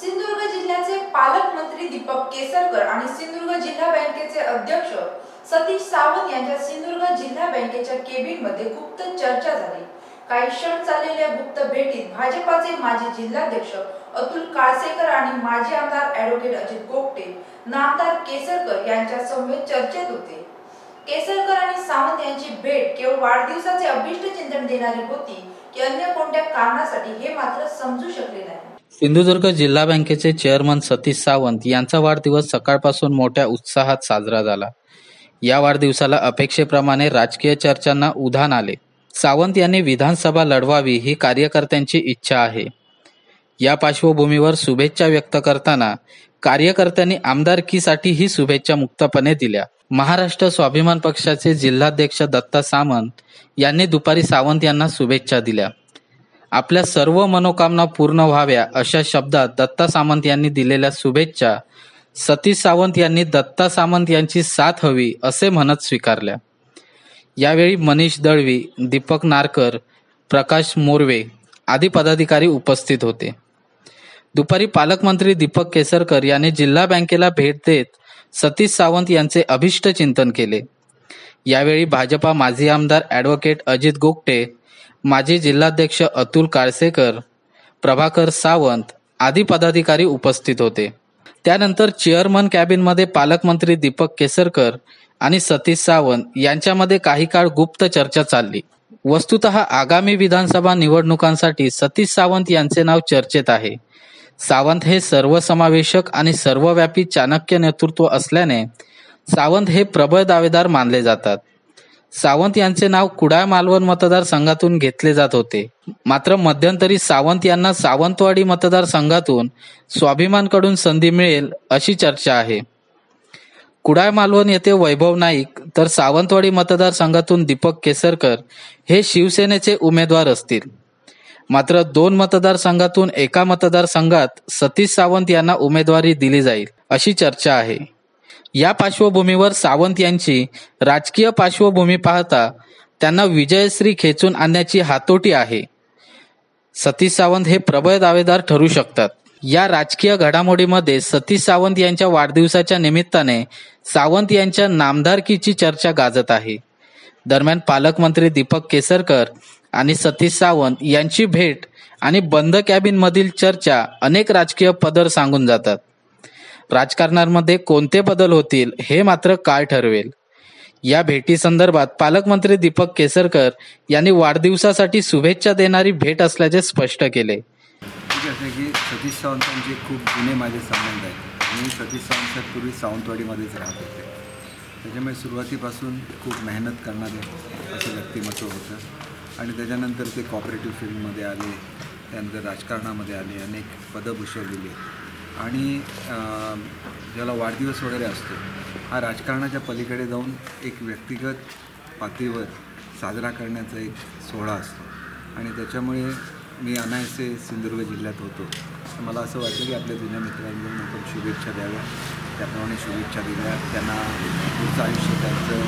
सिंधुदुर्ग जिल्ह्याचे पालकमंत्री दीपक केसरकर आणि सिंधुदुर्ग जिल्हा बँकेचे अध्यक्ष सतीश सावंत यांच्या सिंधुदुर्ग जिल्हा बँकेच्या केबिनमध्ये गुप्त चर्चा झाली. काही क्षण चाललेल्या गुप्त भेटीत भाजपाचे माजी जिल्हाध्यक्ष अतुल काळसेकर आणि माजी आमदार ऍडव्होकेट अजित गोपटे नामदार केसरकर यांच्या समवेत चर्चेत होते. केसरकर आणि सावंत यांची भेट केवळ वाढदिवसाचे अभिष्ट चिंतन देणारी होती की अन्य कोणत्या कारणासाठी हे मात्र समजू शकले नाही. सिंधुदुर्ग जिल्हा बँकेचे चेअरमन सतीश सावंत यांचा वाढदिवस सकाळपासून मोठ्या उत्साहात साजरा झाला. या वाढदिवसाला अपेक्षेप्रमाणे राजकीय चर्चांना उधाण आले. सावंत यांनी विधानसभा लढवावी ही कार्यकर्त्यांची इच्छा आहे. या पार्श्वभूमीवर शुभेच्छा व्यक्त करताना कार्यकर्त्यांनी आमदारकीसाठी ही शुभेच्छा मुक्तपणे दिल्या. महाराष्ट्र स्वाभिमान पक्षाचे जिल्हाध्यक्ष दत्ता सामंत यांनी दुपारी सावंत यांना शुभेच्छा दिल्या. आपल्या सर्व मनोकामना पूर्ण व्हाव्या अशा शब्दात दत्ता सामंत यांनी दिलेल्या शुभेच्छा. सतीश सावंत यांनी दत्ता सामंत यांची साथ हवी असे म्हणत स्वीकारल्या. यावेळी मनीष दळवी दीपक नारकर प्रकाश मोरवे आदी पदाधिकारी उपस्थित होते. दुपारी पालकमंत्री दीपक केसरकर यांनी जिल्हा बँकेला भेट देत सतीश सावंत यांचे अभिष्ट चिंतन केले. यावेळी भाजपा माजी आमदार ॲडव्होकेट अजित गोगटे माजी जिल्हाध्यक्ष अतुल काळसेकर प्रभाकर सावंत आदी पदाधिकारी उपस्थित होते. त्यानंतर चेअरमन कॅबिनमध्ये पालकमंत्री दीपक केसरकर आणि सतीश सावंत यांच्यामध्ये काही काळ गुप्त चर्चा चालली. वस्तुत आगामी विधानसभा निवडणुकांसाठी सतीश सावंत यांचे नाव चर्चेत आहे. सावंत हे सर्वसमावेशक आणि सर्वव्यापी चाणक्य नेतृत्व असल्याने सावंत हे प्रबळ दावेदार मानले जातात. सावंत यांचे नाव कुडाळ मालवण मतदारसंघातून घेतले जात होते. मात्र मध्यंतरी सावंत यांना सावंतवाडी मतदारसंघातून स्वाभिमानकडून संधी मिळेल अशी चर्चा आहे. कुडाळ मालवण येथे वैभव नाईक तर सावंतवाडी मतदारसंघातून दीपक केसरकर हे शिवसेनेचे उमेदवार असतील. मात्र दोन मतदारसंघातून एका मतदारसंघात सतीश सावंत यांना उमेदवारी दिली जाईल अशी चर्चा आहे. या पार्श्वभूमीवर सावंत यांची राजकीय पार्श्वभूमी पाहता त्यांना विजयश्री खेचून आणण्याची हातोटी आहे. सतीश सावंत हे प्रबळ दावेदार ठरू शकतात. या राजकीय घडामोडीमध्ये सतीश सावंत यांच्या वाढदिवसाच्या निमित्ताने सावंत यांच्या नामदारकीची चर्चा गाजत आहे. दरम्यान पालकमंत्री दीपक केसरकर आणि सतीश सावंत यांची भेट आणि बंद कॅबिनमधील चर्चा अनेक राजकीय पदर सांगून जातात. राजकारणामध्ये कोणते बदल होतील हे मात्र काय ठरवेल. या भेटी संदर्भात पालकमंत्री दीपक केसरकर यांनी वाढदिवसासाठी शुभेच्छा देणारी भेट असल्याचे स्पष्ट केले. की सतीश सावंतांचे खूप जुने माझे संबंध आहेत. मी सतीश सावंत पूर्वी सावंतवाडीमध्येच राहत होते. त्याच्यामुळे सुरुवातीपासून खूप मेहनत करणारे असं व्यक्तिमत्व होतं. आणि त्याच्यानंतर ते कॉपरेटिव्ह फील्डमध्ये आले त्यानंतर राजकारणामध्ये आले अनेक पदं भूषवलेली आणि ज्याला वाढदिवस वगैरे असतो हा राजकारणाच्या पलीकडे जाऊन एक व्यक्तिगत पातळीवर साजरा करण्याचा एक सोहळा असतो. आणि त्याच्यामुळे मी अनायसे सिंधुदुर्ग जिल्ह्यात होतो. मला असं वाटतं की आपल्या जुन्या मित्रांना आपण शुभेच्छा द्याव्या. त्याप्रमाणे शुभेच्छा दिल्या. त्यांना पुढचं आयुष्य त्यांचं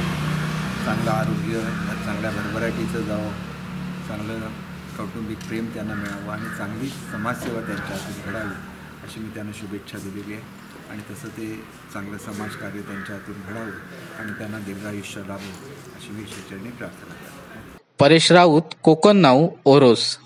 चांगलं आरोग्य चांगल्या भरभराटीचं जावं. चांगलं कौटुंबिक प्रेम त्यांना मिळावं. आणि चांगली समाजसेवा त्यांच्या हातून घडावी. अशी मी त्यांना शुभेच्छा दिलेली आहे. आणि तसं ते चांगलं समाजकार्य त्यांच्या हातून घडावं आणि त्यांना दीर्घायुष्य लाभो अशी मी शिक्षणी प्रार्थना परेश राऊत कोकण नाऊ ओरोस.